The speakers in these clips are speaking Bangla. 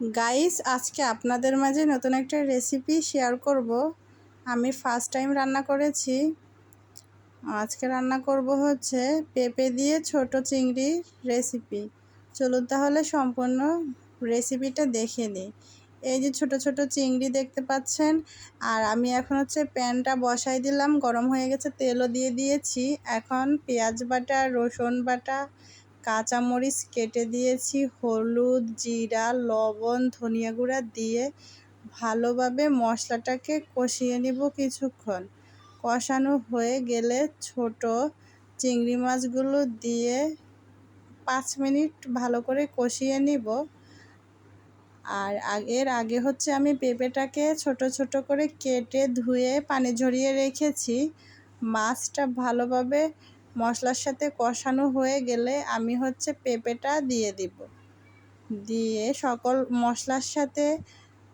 গাইস আজকে আপনাদের মাঝে নতুন একটা রেসিপি শেয়ার করব। আমি ফার্স্ট টাইম রান্না করেছি। আজকে রান্না করব হচ্ছে পেঁপে দিয়ে ছোট চিংড়ির রেসিপি চলুন তাহলে সম্পূর্ণ রেসিপিটা দেখে নিই এই যে ছোট ছোট চিংড়ি দেখতে পাচ্ছেন, আর আমি এখন হচ্ছে প্যানটা বসাই দিলাম, গরম হয়ে গেছে, তেলও দিয়ে দিয়েছি। এখন পেঁয়াজ বাটা, রসুন বাটা কাঁচামরিচ কেটে দিয়েছি, হলুদ, জিরা, লবণ, ধনিয়া গুঁড়া দিয়ে ভালোভাবে মশলাটাকে কষিয়ে নিব কিছুক্ষণ। কষানো হয়ে গেলে ছোট চিংড়ি মাছগুলো দিয়ে পাঁচ মিনিট ভালো করে কষিয়ে নিব। আর এর আগে হচ্ছে আমি পেঁপেটাকে ছোট ছোট করে কেটে ধুয়ে পানি ঝরিয়ে রেখেছি। মাছটা ভালোভাবে মশলার সাথে কষানো হয়ে গেলে আমি হচ্ছে পেঁপেটা দিয়ে দিব। দিয়ে সকল মশলার সাথে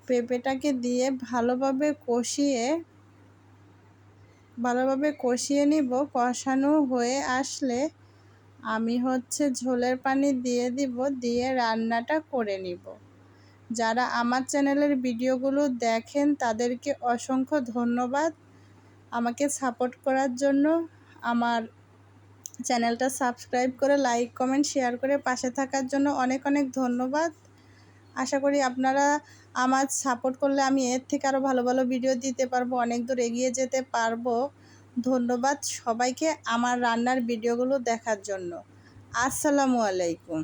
পেঁপেটাকে দিয়ে ভালোভাবে কষিয়ে ভালোভাবে কষিয়ে নিব। কষানো হয়ে আসলে আমি হচ্ছে ঝোলের পানি দিয়ে দিব, দিয়ে রান্নাটা করে নিব। যারা আমার চ্যানেলের ভিডিওগুলো দেখেন তাদেরকে অসংখ্য ধন্যবাদ। আমাকে সাপোর্ট করার জন্য আমার চ্যানেলটা সাবস্ক্রাইব করে, লাইক, কমেন্ট, শেয়ার করে পাশে থাকার জন্য অনেক অনেক ধন্যবাদ। আশা করি আপনারা আমার সাপোর্ট করলে আমি এর থেকে আরও ভালো ভালো ভিডিও দিতে পারব, অনেক দূর এগিয়ে যেতে পারব। ধন্যবাদ সবাইকে আমার রান্নার ভিডিওগুলো দেখার জন্য। আসসালামু আলাইকুম।